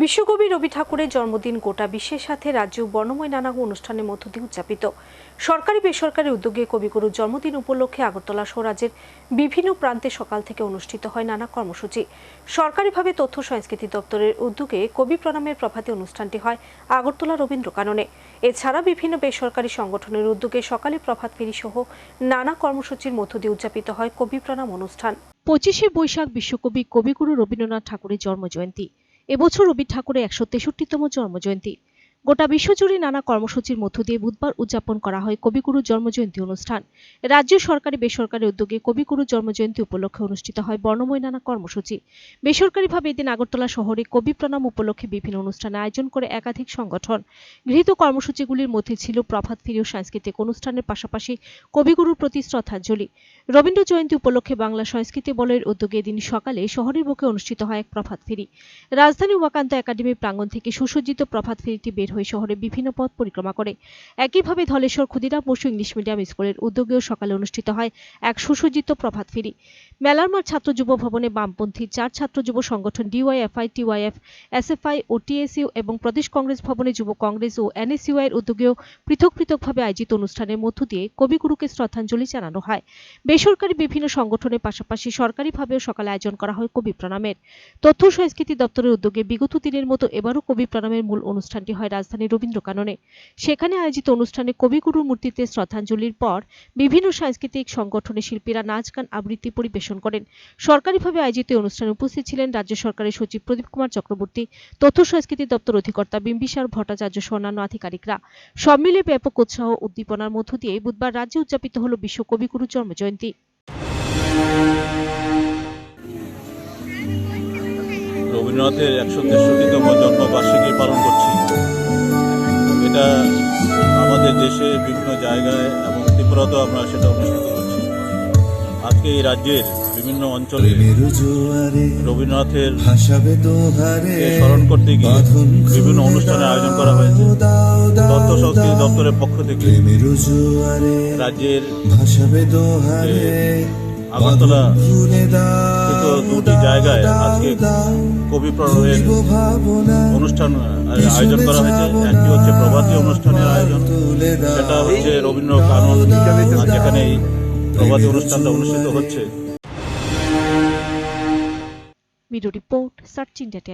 বিশ্বকবি রবি ঠাকুরের জন্মদিন গোটা বিশ্বের সাথে রাজ্য বর্ণময় নানা অনুষ্ঠানের মধ্য দিয়ে উদযাপিত। সরকারি বেসরকারি উদ্যোগে কবিগুরুর জন্মদিন উপলক্ষে আগরতলা সহ রাজ্যের বিভিন্ন প্রান্তে সকাল থেকে অনুষ্ঠিত হয় নানা কর্মসূচি। সরকারিভাবে তথ্য সংস্কৃতি দপ্তরের উদ্যোগে কবি প্রণামের প্রভাতে অনুষ্ঠানটি হয় আগরতলা রবীন্দ্র কাননে। এছাড়া বিভিন্ন বেসরকারি সংগঠনের উদ্যোগে সকালে প্রভাত ফেরি সহ নানা কর্মসূচির মধ্য দিয়ে উদযাপিত হয় কবি প্রণাম অনুষ্ঠান। পঁচিশে বৈশাখ বিশ্বকবি কবিগুরু রবীন্দ্রনাথ ঠাকুরের জন্মজয়ন্তী। এবছর রবি ঠাকুরের একশো তেষট্টিতম জন্মজয়ন্তী। গোটা বিশ্বজুড়ে নানা কর্মসূচির মধ্য দিয়ে বুধবার উদযাপন করা হয় কবিগুরুর জন্মজয়ন্তী অনুষ্ঠান। রাজ্য সরকারি বেসরকারি উদ্যোগে কবিগুরুর জন্মজয়ন্তী উপলক্ষে অনুষ্ঠিত হয় বর্ণময় নানা কর্মসূচি। বেসরকারিভাবে এদিন আগরতলা শহরে কবি প্রণাম উপলক্ষে বিভিন্ন অনুষ্ঠানে আয়োজন করে একাধিক সংগঠন। গৃহীত কর্মসূচিগুলির মধ্যে ছিল প্রভাত ফেরি ও সাংস্কৃতিক অনুষ্ঠানের পাশাপাশি কবিগুরুর প্রতি শ্রদ্ধাঞ্জলি। রবীন্দ্র জয়ন্তী উপলক্ষে বাংলা সংস্কৃতি বলয়ের উদ্যোগে এদিন সকালে শহরের বুকে অনুষ্ঠিত হয় এক প্রভাত ফেরি। রাজধানী ওয়াকান্ত একাডেমি প্রাঙ্গণ থেকে সুসজ্জিত প্রভাত ফেরিটি বের হয়ে শহরে বিভিন্ন পথ পরিক্রমা করে। একইভাবে ধলেশ্বর ক্ষুদিরাম বসু ইংলিশ মিডিয়াম স্কুলের উদ্যোগেও সকালে অনুষ্ঠিত হয় এক সুসজ্জিত প্রভাত ফেরি। মেলার মাঠ ছাত্র যুব ভবনে বামপন্থী চার ছাত্র যুব সংগঠন ডিওয়াইএফআই, টিওয়াইএফ, এসএফআই ও টিএসইউ এবং প্রদেশ কংগ্রেস ভবনে যুব কংগ্রেস ও এনএসইউআই এর উদ্যোগেও পৃথক পৃথকভাবে আয়োজিত অনুষ্ঠানের মধ্য দিয়ে কবিগুরুকে শ্রদ্ধাঞ্জলি জানানো হয়। বেসরকারি বিভিন্ন সংগঠনের পাশাপাশি সরকারিভাবেও সকালে আয়োজন করা হয় কবি প্রণামের। তথ্য সংস্কৃতি দপ্তরের উদ্যোগে বিগত দিনের মতো এবারও কবি প্রণামের মূল অনুষ্ঠানটি হয় রাজধানীর রবীন্দ্র কাননে সেখানে আয়োজিত অনুষ্ঠানে কবিগুরুর মূর্তিতে শ্রদ্ধাঞ্জলির পর বিভিন্ন সাংস্কৃতিক সংগঠনের শিল্পীরা নাচ, গান, আবৃত্তি পরিবেশন করেন। সরকারিভাবে আয়োজিত অনুষ্ঠানে উপস্থিত ছিলেন রাজ্য সরকারের সচিব প্রদীপ কুমার চক্রবর্তী, তথ্য সংস্কৃতি দপ্তর অধিকর্তা বিম্বিসার ভট্টাচার্য সহ অন্যান্য আধিকারিকরা। সব মিলিয়ে ব্যাপক উৎসাহ উদ্দীপনার মধ্য দিয়ে বুধবার রাজ্যে উদযাপিত হল বিশ্ব কবিগুরু জন্মজয়ন্তী। রবীন্দ্রনাথের একশো তেষট্টিতম জন্মবার্ষিকী পালন করছি। এটা আমাদের দেশে বিভিন্ন জায়গায় এবং ত্রিপুরাতেও আমরা সেটা অনুষ্ঠিত করছি আজকে এই রাজ্যের বিভিন্ন অঞ্চলে রবীন্দ্রনাথের স্মরণ করতে গিয়ে বিভিন্ন অনুষ্ঠানের আয়োজন করা হয়েছে তথ্য সংস্কৃতি দপ্তরের পক্ষ থেকে রাজ্যের আগরতলা দুটি জায়গায় আজকে। কবি প্রণয়ের অনুষ্ঠান আয়োজন করা হয়েছে একটি হচ্ছে প্রভাতী অনুষ্ঠানের আয়োজন সেটা হচ্ছে রবীন্দ্র কানন যেখানে এই প্রভাতী অনুষ্ঠানটা অনুষ্ঠিত হচ্ছে। Report search India